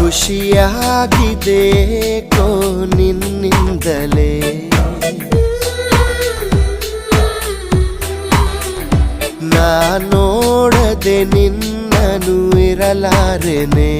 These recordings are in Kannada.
ಖುಷಿಯಾಗಿದೆ ಕೋ ನಿನ್ನಿಂದಲೇ. ನಾ ನೋಡದೆ ನಿನ್ನನು ಇರಲಾರೆನೆ.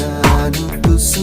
ನಾನು ತುಸು